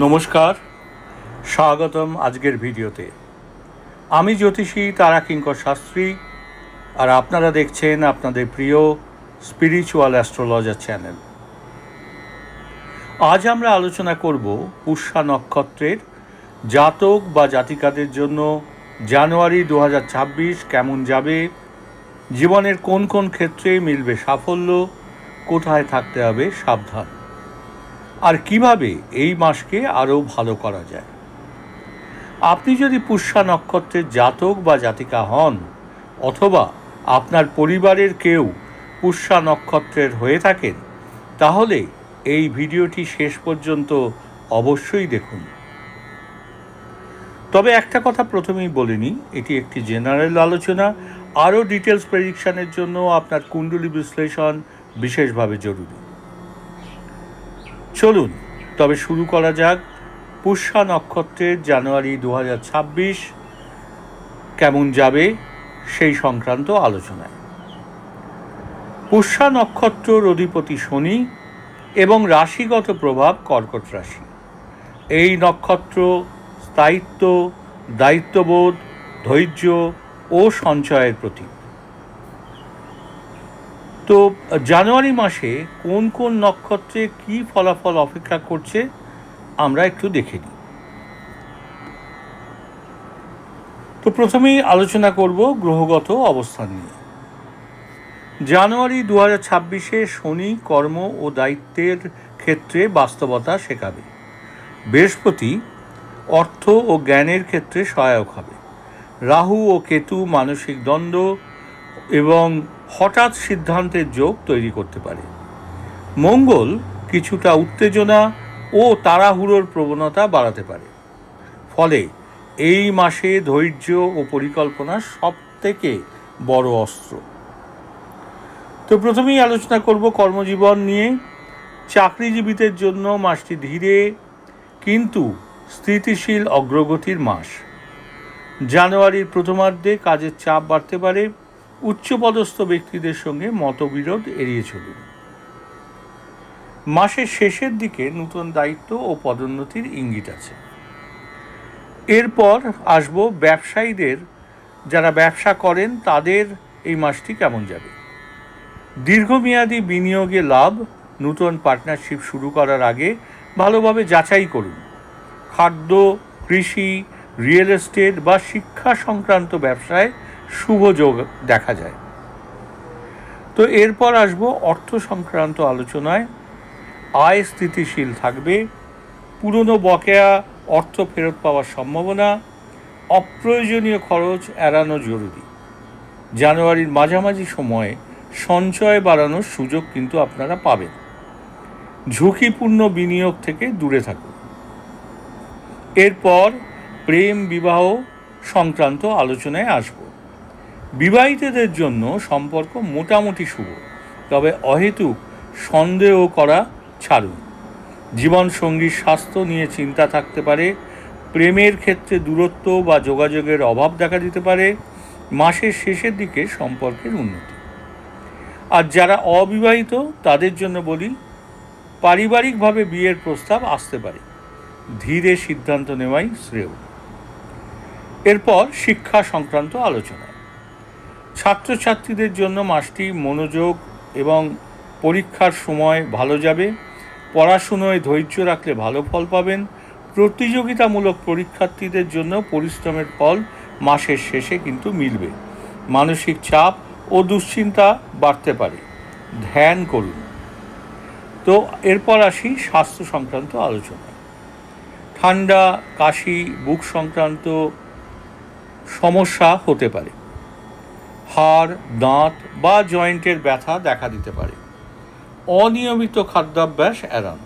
নমস্কার, স্বাগতম আজকের ভিডিওতে। আমি জ্যোতিষী তারা কিঙ্কর শাস্ত্রী, আর আপনারা দেখছেন আপনাদের প্রিয় স্পিরিচুয়াল অ্যাস্ট্রোলজার চ্যানেল আজ আমরা আলোচনা করব পুষ্যা নক্ষত্রের জাতক বা জাতিকাদের জন্য জানুয়ারি দু হাজার ছাব্বিশ কেমন যাবে, জীবনের কোন কোন ক্ষেত্রে মিলবে সাফল্য, কোথায় থাকতে হবে সাবধান। আর কীভাবে এই মাসকে আরও ভালো করা যায়? আপনি যদি পুষ্যা নক্ষত্রের জাতক বা জাতিকা হন, অথবা আপনার পরিবারের কেউ পুষ্যা নক্ষত্রের হয়ে থাকেন, তাহলে এই ভিডিওটি শেষ পর্যন্ত অবশ্যই দেখুন। তবে একটা কথা প্রথমেই বলিনি এটি একটি জেনারেল আলোচনা। আরও ডিটেলস প্রেডিকশানের জন্য আপনার কুণ্ডলী বিশ্লেষণ বিশেষভাবে জরুরি। চলুন, তবে শুরু করা যাক পুষ্যা নক্ষত্রের জানুয়ারি দু হাজার ছাব্বিশ কেমন যাবে সেই সংক্রান্ত আলোচনায়। পুষ্যা নক্ষত্র অধিপতি শনি এবং রাশিগত প্রভাব কর্কট রাশি। এই নক্ষত্র স্থায়িত্ব, দায়িত্ববোধ, ধৈর্য ও সঞ্চয়ের প্রতীক। তো জানুয়ারি মাসে কোন কোন নক্ষত্রে কি ফলাফল অপেক্ষা করছে, আমরা একটু দেখে নিই। তো প্রথমেই আলোচনা করব গ্রহগত অবস্থান নিয়ে। জানুয়ারি দু হাজার ছাব্বিশে শনি কর্ম ও দায়িত্বের ক্ষেত্রে বাস্তবতা শেখাবে। বৃহস্পতি অর্থ ও জ্ঞানের ক্ষেত্রে সহায়ক হবে। রাহু ও কেতু মানসিক দ্বন্দ্ব এবং হঠাৎ সিদ্ধান্তের যোগ তৈরি করতে পারে। মঙ্গল কিছুটা উত্তেজনা ও তাড়াহুড়োর প্রবণতা বাড়াতে পারে। ফলে এই মাসে ধৈর্য ও পরিকল্পনা সব থেকে বড় অস্ত্র। তো প্রথমেই আলোচনা করব কর্মজীবন নিয়ে। চাকরিজীবীদের জন্য মাসটি ধীরে কিন্তু স্থিতিশীল অগ্রগতির মাস। জানুয়ারির প্রথমার্ধে কাজের চাপ বাড়তে পারে। উচ্চপদস্থ ব্যক্তিদের সঙ্গে মতবিরোধ এড়িয়ে চলুন। মাসের শেষের দিকে নতুন দায়িত্ব ও পদোন্নতির ইঙ্গিত আছে। এরপর আসব ব্যবসায়ীদের, যারা ব্যবসা করেন তাদের এই মাসটি কেমন যাবে? দীর্ঘমেয়াদী বিনিয়োগে লাভ, নতুন পার্টনারশিপ শুরু করার আগে ভালোভাবে যাচাই করুন। খাদ্য, কৃষি, রিয়েল এস্টেট বা শিক্ষা সংক্রান্ত ব্যবসায় শুভ যোগ দেখা যায়। তো এরপর আসব অর্থ সংক্রান্ত আলোচনায়। আয় স্থিতিশীল থাকবে, পুরনো বকেয়া অর্থ ফেরত পাওয়ার সম্ভাবনা, অপ্রয়োজনীয় খরচ এড়ানো জরুরি। জানুয়ারির মাঝামাঝি সময়ে সঞ্চয় বাড়ানোর সুযোগ কিন্তু আপনারা পাবেন। ঝুঁকিপূর্ণ বিনিয়োগ থেকে দূরে থাকুন। এরপর প্রেম বিবাহ সংক্রান্ত আলোচনায় আসব। বিবাহিতদের জন্য সম্পর্ক মোটামুটি শুভ, তবে অহেতুক সন্দেহ করা ছাড়ুন জীবনসঙ্গীর স্বাস্থ্য নিয়ে চিন্তা থাকতে পারে, প্রেমের ক্ষেত্রে দূরত্ব বা যোগাযোগের অভাব দেখা দিতে পারে, মাসের শেষের দিকে সম্পর্কের উন্নতি। আর যারা অবিবাহিত, তাদের জন্য বলি, পারিবারিকভাবে বিয়ের প্রস্তাব আসতে পারে। ধীরে সিদ্ধান্ত নেওয়াই শ্রেয়। এরপর শিক্ষা সংক্রান্ত আলোচনা। ছাত্রছাত্রীদের জন্য মাসটি মনোযোগ এবং পরীক্ষার সময় ভালো যাবে। পড়াশুনোয় ধৈর্য রাখলে ভালো ফল পাবেন। প্রতিযোগিতামূলক পরীক্ষার্থীদের জন্য পরিশ্রমের ফল মাসের শেষে কিন্তু মিলবে। মানসিক চাপ ও দুশ্চিন্তা বাড়তে পারে। ধ্যান করুন। তো এরপর আসি স্বাস্থ্য সংক্রান্ত আলোচনা ঠান্ডা, কাশি, বুক সংক্রান্ত সমস্যা হতে পারে। হাড়, দাঁত বা জয়েন্টের ব্যথা দেখা দিতে পারে। অনিয়মিত খাদ্যাভ্যাস এড়ান।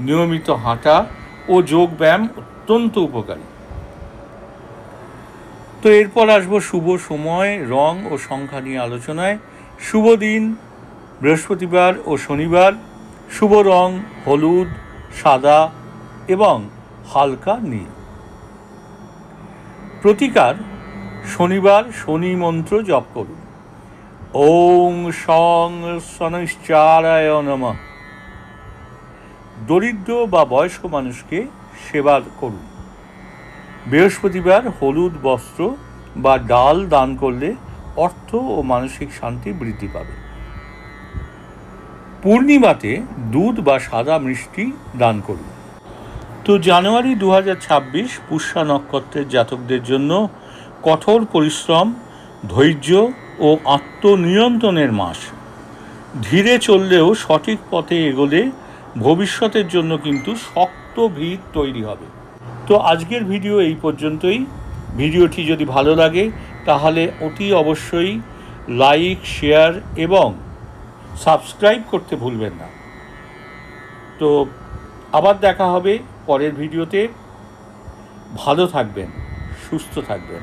নিয়মিত হাঁটা ও যোগ ব্যায়াম অত্যন্ত উপকারী। তো এরপর আসব শুভ সময়, রং ও সংখ্যা নিয়ে আলোচনায়। শুভ দিন, বৃহস্পতিবার ও শনিবার। শুভ রং, হলুদ, সাদা এবং হালকা নীল। প্রতিকার শনিবার শনি মন্ত্র জপ করুন। ওং সং শনিশ্চারায় নম। দরিদ্র বা বয়স্ক মানুষকে সেবা করুন। বৃহস্পতিবার হলুদ বস্ত্র বা ডাল দান করলে অর্থ ও মানসিক শান্তি বৃদ্ধি পাবে। পূর্ণিমাতে দুধ বা সাদা মিষ্টি দান করুন। তো জানুয়ারি দু হাজার ছাব্বিশ পুষ্যা নক্ষত্রের জাতকদের জন্য কঠোর পরিশ্রম, ধৈর্য ও আত্মনিয়ন্ত্রণের মাস। ধীরে চললেও সঠিক পথে এগোলে ভবিষ্যতের জন্য কিন্তু শক্ত ভিত তৈরি হবে। তো আজকের ভিডিও এই পর্যন্তই। ভিডিওটি যদি ভালো লাগে, তাহলে অতি অবশ্যই লাইক, শেয়ার এবং সাবস্ক্রাইব করতে ভুলবেন না। তো আবার দেখা হবে পরের ভিডিওতে। ভালো থাকবেন, সুস্থ থাকবেন।